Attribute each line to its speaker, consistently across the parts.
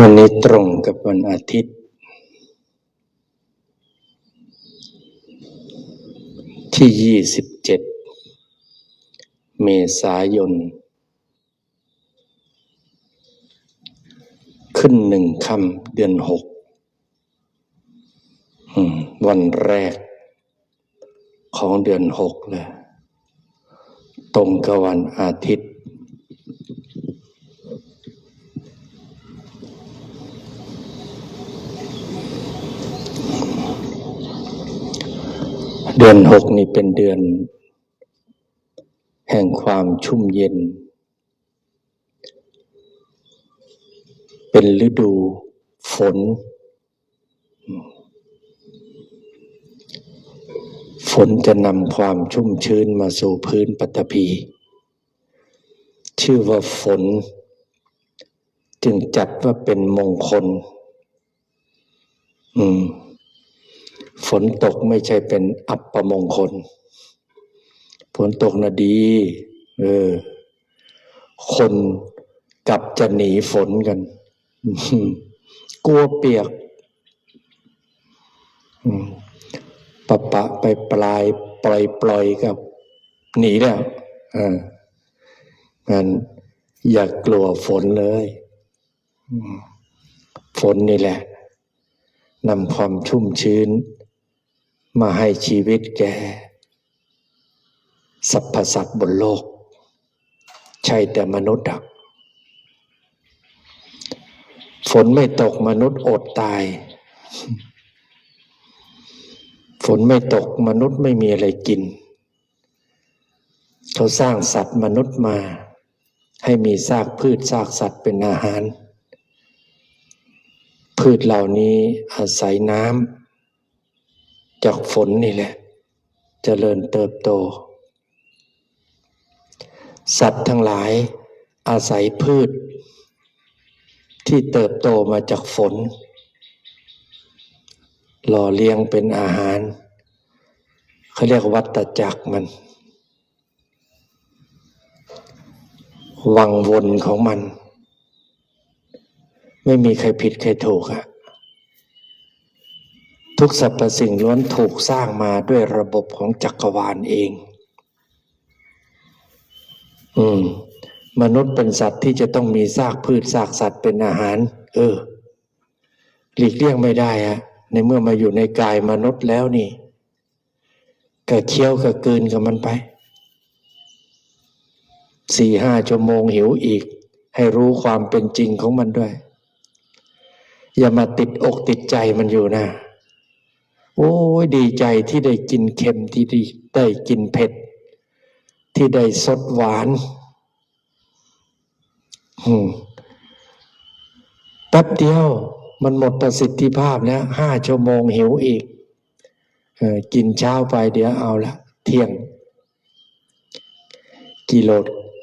Speaker 1: วันนี้ตรงกับวันอาทิตย์ ที่ 27 เมษายน ขึ้นหนึ่งคำเดือนหกวันแรกของเดือนหกเลย ตรงกับวันอาทิตย์ เดือนหกนี่เป็นเดือน แห่งความชุ่มเย็น เป็นฤดูฝน ฝนจะนำความชุ่มชื้นมาสู่พื้นปฐพีชื่อว่าฝน จึงจัดว่าเป็นมงคล อืม ฝนตกไม่ใช่เป็นอัปปมงคล ฝนตกนะดี เออ คนกลับจะหนีฝนกัน กลัวเปียกปะปะไปปลาย ปล่อยปล่อยกับ หนีแล้วอ่างั้นอย่ากกลัวฝนเลยฝนนี่แหละนำความชุ่มชื้น มาให้ชีวิตแก่สรรพสัตว์บนโลก ใช่แต่มนุษย์อะฝนไม่ตกมนุษย์อดตาย ฝนไม่ตกมนุษย์ไม่มีอะไรกิน เขาสร้างสัตว์มนุษย์มา ให้มีซากพืชซากสัตว์เป็นอาหาร พืชเหล่านี้อาศัยน้ำ จากฝนนี่แหละเจริญเติบโต สัตว์ทั้งหลายอาศัยพืช ที่เติบโตมาจากฝน หล่อเลี้ยงเป็นอาหาร เขาเรียกวัตจักรมัน วังวนของมัน ไม่มีใครผิดใครถูกอะ ทุกสรรพสิ่งล้วนถูกสร้างมาด้วยระบบของจักรวาลเอง อืม มนุษย์เป็นสัตว์ที่จะต้องมีซากพืชซากสัตว์เป็นอาหาร เออ หลีกเลี่ยงไม่ได้อะในเมื่อมาอยู่ในกายมนุษย์แล้วนี่ก็เคี้ยวก็กลืนกับมันไป สี่ห้าชั่วโมงหิวอีก ให้รู้ความเป็นจริงของมันด้วย อย่ามาติดอกติดใจมันอยู่นะ โอ้ยดีใจที่ได้กินเค็มที่ได้ได้กินเผ็ด ที่ได้สดหวานอืมแป๊บเดียวมันหมดประสิทธิภาพแล้วห้าชั่วโมงหิวอีกออกินเช้าไปเดี๋ยวเอาละเที่ยง กิโล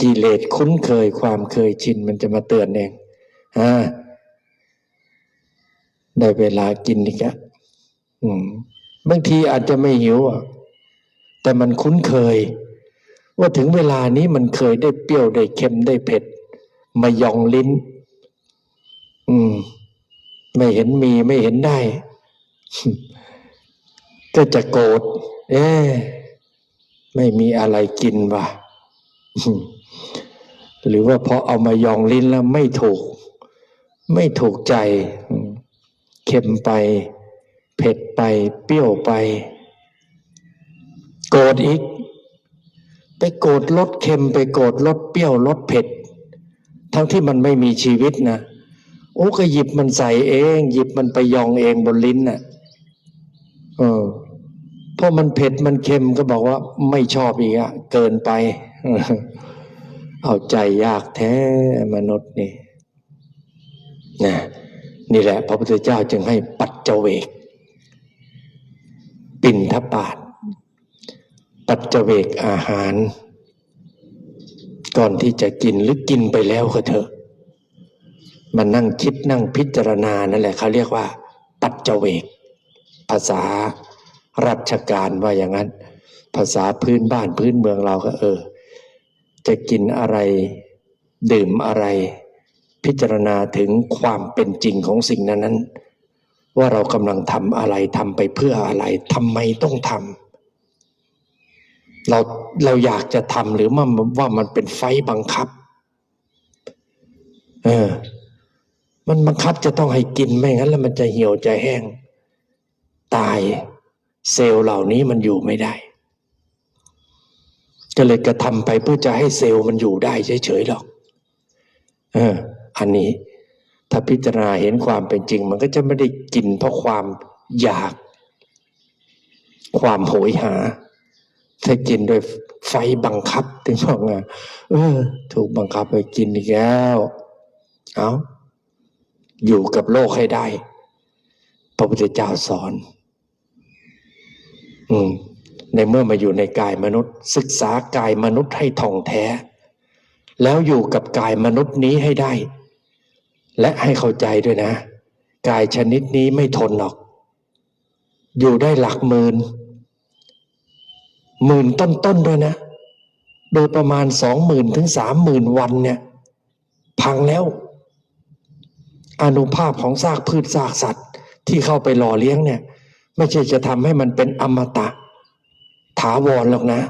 Speaker 1: กิเลสคุ้นเคยความเคยชินมันจะมาเตือนเองอ่าได้เวลากินอีกแล้ว บางทีอาจจะไม่หิวแต่มันคุ้นเคย ว่าถึงเวลานี้มันเคยได้เปรี้ยวได้เค็มได้เผ็ด มายองลิ้น อืม ไม่เห็นมีไม่เห็นได้ ก็จะโกรธเอ๊ะไม่มีอะไรกินว่ะหรือว่าพอเอามายองลิ้นแล้วไม่ถูก ไม่ถูกใจ เค็มไป เผ็ดไป เปรี้ยวไป โกรธอีก ไปโกรธลดเค็มไปโกรธลดเปรี้ยวลดเผ็ด ทั้งที่มันไม่มีชีวิตนะโอ้ก็หยิบมันใส่เอง หยิบมันไปยองเองบนลิ้นน่ะเออเพราะมันเผ็ดมันเค็มก็บอกว่าไม่ชอบอีกอะเกินไป เอาใจยากแท้มนุษย์นี่นะนี่แหละ พระพุทธเจ้าจึงให้ปัจเจเวก ปินทบาทปัจเจเวกอาหาร ก่อนที่จะกินหรือกินไปแล้วก็เถอะมันนั่งคิดนั่งพิจารณานั่นแหละเขาเรียกว่า ปัจเจเวก ภาษาราชการว่าอย่างนั้น ภาษาพื้นบ้านพื้นเมืองเราก็เออ จะกินอะไรดื่มอะไร พิจารณาถึงความเป็นจริงของสิ่งนั้นนั้น ว่าเรากำลังทำอะไรทำไปเพื่ออะไรทำไมต้องทำเราเราอยากจะทำหรือว่าว่ามันเป็นไฟบังคับ เออ มันบังคับจะต้องให้กินไม่งั้น แล้วมันจะเหี่ยวจะแห้ง ตายเซลล์เหล่านี้มันอยู่ไม่ได้ก็เลยกระทำไปเพื่อจะให้เซลล์มันอยู่ได้เฉยๆหรอก เออ อันนี้ ถ้าพิจารณาเห็นความเป็นจริง มันก็จะไม่ได้กินเพราะความอยาก ความโหยหา ถ้ากินโดยไฟบังคับถึงบอกว่าเออ ถูกบังคับไปกินอีกแล้วเอาอยู่กับโลกให้ได้ พระพุทธเจ้าสอน อืม ในเมื่อมาอยู่ในกายมนุษย์ ศึกษากายมนุษย์ให้ท่องแท้ แล้วอยู่กับกายมนุษย์นี้ให้ได้ และให้เข้าใจด้วยนะ กายชนิดนี้ไม่ทนหรอก อยู่ได้หลักหมื่นหมื่นต้นๆด้วยนะ โดยประมาณสองหมื่นถึงสามหมื่นวันเนี่ย พังแล้ว อนุภาพของซากพืชซากสัตว์ ที่เข้าไปหล่อเลี้ยงเนี่ย ไม่ใช่จะทำให้มันเป็นอมตะ ถาวรหรอกนะ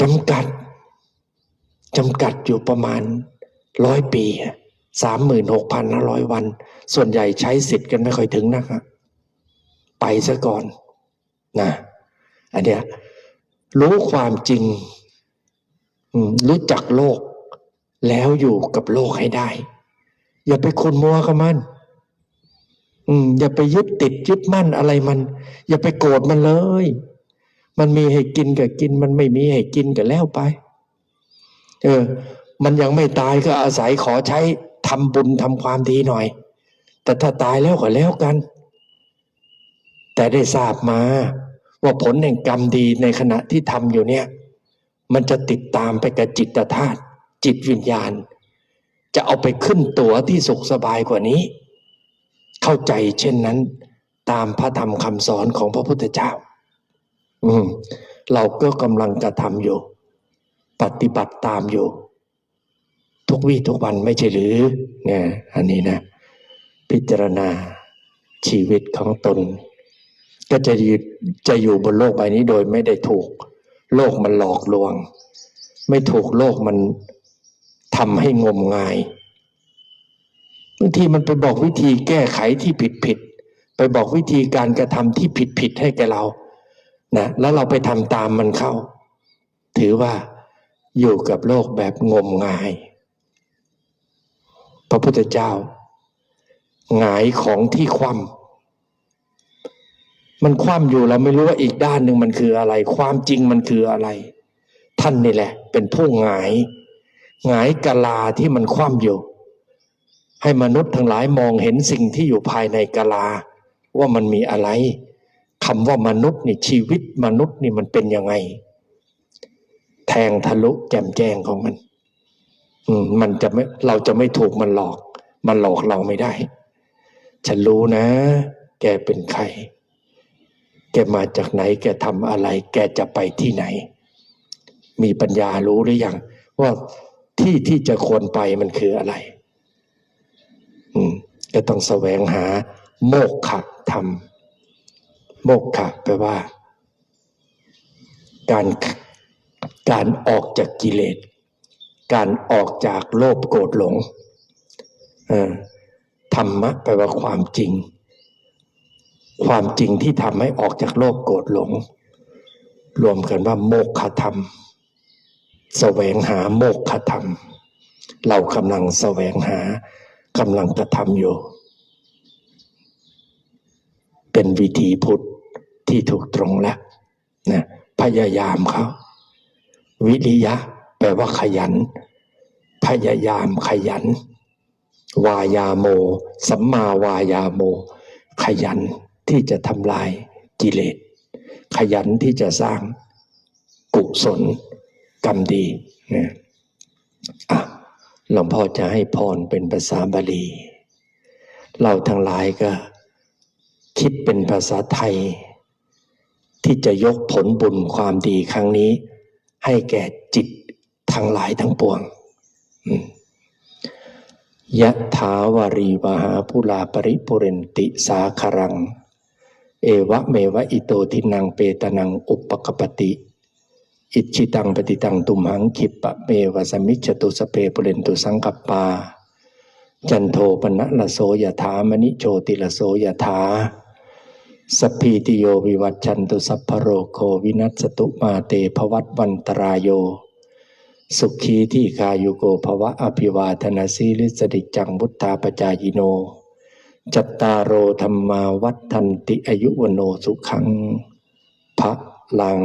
Speaker 1: จำกัดจำกัดอยู่ประมาณร้อยปี สามหมื่นหกพันห้าร้อยวัน ส่วนใหญ่ใช้สิทธิ์กันไม่ค่อยถึงนะครับไปซะก่อนนะอันเนี้ยรู้ความจริง รู้จักโลก แล้วอยู่กับโลกให้ได้ อย่าไปคนมัวกับมันอืมอย่าไปยึดติดยึดมั่นอะไรมัน อย่าไปโกรธมันเลย มันมีให้กินก็กิน มันไม่มีให้กินก็แล้วไป เออ มันยังไม่ตายก็อาศัยขอใช้ ทำบุญทำความดีหน่อย แต่ถ้าตายแล้วก็แล้วกัน แต่ได้ทราบมา ว่าผลแห่งกรรมดีในขณะที่ทำอยู่เนี่ย มันจะติดตามไปกับจิตธาตุจิตวิญญาณ จะเอาไปขึ้นตัวที่สุขสบายกว่านี้ เข้าใจเช่นนั้น ตามพระธรรมคำสอนของพระพุทธเจ้า อืม เราก็กำลังกระทำอยู่ ปฏิบัติตามอยู่ ทุกวี่ทุกวันไม่ใช่หรือเนี่ยอันนี้นะ พิจารณาชีวิตของตน ก็จะอยู่จะอยู่บนโลกใบนี้โดยไม่ได้ถูก โลกมันหลอกลวง ไม่ถูกโลกมันทำให้งมงายบางทีมันไปบอกวิธีแก้ไขที่ผิดผิดไปบอกวิธีการกระทำที่ผิดผิดให้แกเรานะแล้วเราไปทำตามมันเข้า ถือว่าอยู่กับโลกแบบงมงาย ระพุทธเจ้าหงายของที่คว่ำมันคว่ำอยู่เราไม่รู้ว่าอีกด้านหนึ่งมันคืออะไร ความจริงมันคืออะไร ท่านนี่แหละ เป็นผู้หงายหงายกะลาที่มันคว่ำอยู่ ให้มนุษย์ทั้งหลายมองเห็นสิ่งที่อยู่ภายในกะลา ว่ามันมีอะไรคำว่ามนุษย์นี่ชีวิตมนุษย์นี่มันเป็นยังไง แทงทะลุแจ่มแจ้งของมัน มันจะไม่เราจะไม่ถูกมันหลอก มันหลอกเราไม่ได้ ฉันรู้นะ แกเป็นใคร แกมาจากไหน แกทำอะไร แกจะไปที่ไหน มีปัญญารู้หรือยังว่าที่ที่จะควรไปมันคืออะไร อืมก็ต้องแสวงหา โมกขธรรม โมกขะแปลว่า การการออกจากกิเลส การออกจากโลภโกรธหลงธรรมะแปลว่าความจริง ความจริงที่ทำให้ออกจากโลภโกรธหลง รวมกันว่า โมกขธรรมแสวงหาโมกขธรรม เรากำลังแสวงหากำลังกระทำอยู่ เป็นวิธีพุทธที่ถูกตรงแล้วนะพยายามเขาวิริยะ แปลว่าขยัน พยายามขยัน วายาโม สัมมาวายาโม ขยันที่จะทำลายกิเลส ขยันที่จะสร้างกุศลกรรมดีนะอะหลวงพ่อจะให้พรเป็นภาษาบาลี เราทั้งหลายก็ คิดเป็นภาษาไทย ที่จะยกผลบุญความดีครั้งนี้ ให้แก่จิต ทั้งหลายทั้งปวงยะถาวารีวหาภูลาปริปุเรนติสาคารัง เอวะเมวะอิโตทินังเปตนังอุปกปติ อิจิตังปฏิตังตุมหังคิปะเมวะสมิจตุสเปปุเรนตุสังกปปาจันโทปนะละโสยถามณิโชติละโสยถาสพีติโยวิวัตชันตุสัพพโรโควินัสตุมาเตภวัตวันตรายโย สุขีที่คายุโกภวะอภิวาทนาสีลิสดิจังบุตตาปจายโน จัตตารโอธรรมาวัฏทันติอายุวโนสุขังพระลัง